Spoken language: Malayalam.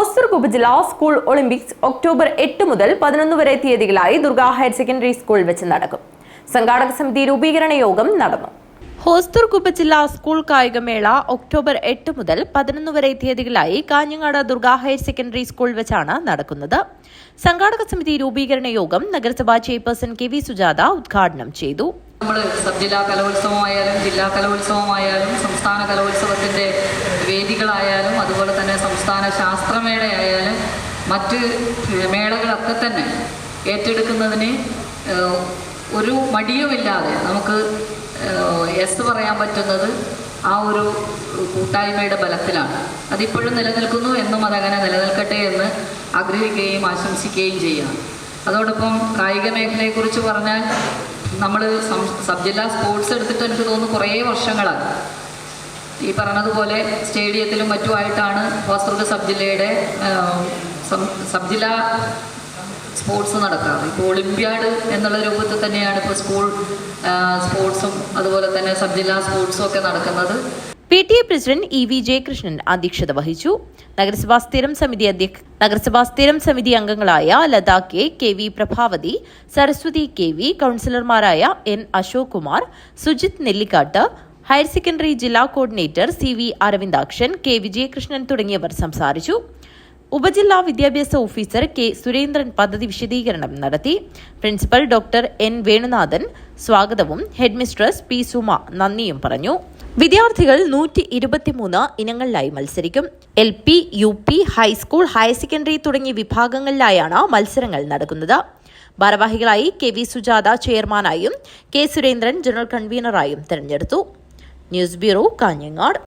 ഹോസ്റ്റർ ജില്ലാ സ്കൂൾ ഒളിമ്പിക്സ് ഒക്ടോബർ എട്ട് മുതൽ പതിനൊന്ന് വരെ തീയതികളായി ദുർഗ ഹയർ സെക്കൻഡറി സ്കൂൾ വെച്ച് നടക്കും. സംഘാടക സമിതി രൂപീകരണ യോഗം നടന്നു. ഹോസ്ദുർഗ് ഉപജില്ല സ്കൂൾ കായികമേള ഒക്ടോബർ എട്ട് മുതൽ പതിനൊന്ന് വരെ തീയതികളായി Kanhangad Durga higher secondary school വെച്ചാണ് നടക്കുന്നത്. സംഘാടക സമിതി രൂപീകരണ യോഗം നഗരസഭാ ചെയർപേഴ്സൺ കെ വി സുജാത ഉദ്ഘാടനം ചെയ്തു. നമ്മൾ സബ് ജില്ലാ കലോത്സവമായാലും ജില്ലാ കലോത്സവമായാലും സംസ്ഥാന കലോത്സവത്തിന്റെ വേദികളായാലും സംസ്ഥാന ശാസ്ത്രമേളയായാലും മറ്റ് മേളകളൊക്കെ തന്നെ ഏറ്റെടുക്കുന്നതിന് ഒരു മടിയുമില്ലാതെ നമുക്ക് എസ് പറയാൻ പറ്റുന്നത് ആ ഒരു കൂട്ടായ്മയുടെ ബലത്തിലാണ്. അതിപ്പോഴും നിലനിൽക്കുന്നു എന്നും അതങ്ങനെ നിലനിൽക്കട്ടെ എന്ന് ആഗ്രഹിക്കുകയും ആശംസിക്കുകയും ചെയ്യാം അതോടൊപ്പം കായിക മേഖലയെക്കുറിച്ച് പറഞ്ഞാൽ നമ്മൾ സബ് ജില്ലാ സ്പോർട്സ് എടുത്തിട്ട് എനിക്ക് തോന്നുന്നു കുറേ വർഷങ്ങളായി. ഈ പറഞ്ഞതുപോലെ സ്റ്റേഡിയത്തിലും മറ്റുമായിട്ടാണ് കാസർഗോഡ് സബ് ജില്ലയുടെ സബ് ജില്ല സ്പോർട്സ് നടക്കാറ്. ഇപ്പോൾ ഒളിമ്പ്യാഡ് എന്നുള്ള രൂപത്തിൽ തന്നെയാണ് ഇപ്പോൾ സ്കൂൾ സ്പോർട്സും അതുപോലെ തന്നെ സബ് ജില്ലാ സ്പോർട്സും ഒക്കെ നടക്കുന്നത്. P T A president E V Jayakrishnan അധ്യക്ഷത വഹിച്ചു. നഗരസഭാ സ്ഥിരം സമിതി അധ്യക്ഷ നഗരസഭാ സ്ഥിരം സമിതി അംഗങ്ങളായ Latha K K V Prabhavathi Saraswathi K V കൌൺസിലർമാരായ N Ashok Kumar Sujith Nellikkatt higher secondary ജില്ലാ coordinator C V Aravindakshan K Vijayakrishnan തുടങ്ങിയവർ സംസാരിച്ചു. ഉപജില്ലാ വിദ്യാഭ്യാസ ഓഫീസർ കെ സുരേന്ദ്രൻ പദ്ധതി വിശദീകരണം നടത്തി. പ്രിൻസിപ്പൽ ഡോക്ടർ എൻ വേണുനാഥൻ സ്വാഗതവും ഹെഡ്മിസ്ട്രസ് പി സുമ നന്ദിയും പറഞ്ഞു. വിദ്യാർത്ഥികൾ നൂറ്റി ഇരുപത്തിമൂന്ന് ഇനങ്ങളിലായി മത്സരിക്കും. L P U P high school higher secondary തുടങ്ങിയ വിഭാഗങ്ങളിലായാണ് മത്സരങ്ങൾ നടക്കുന്നത്. ഭാരവാഹികളായി കെ വി സുജാത ചെയർമാനായും കെ സുരേന്ദ്രൻ ജനറൽ കൺവീനറായും തെരഞ്ഞെടുത്തു. News Bureau Kanyangad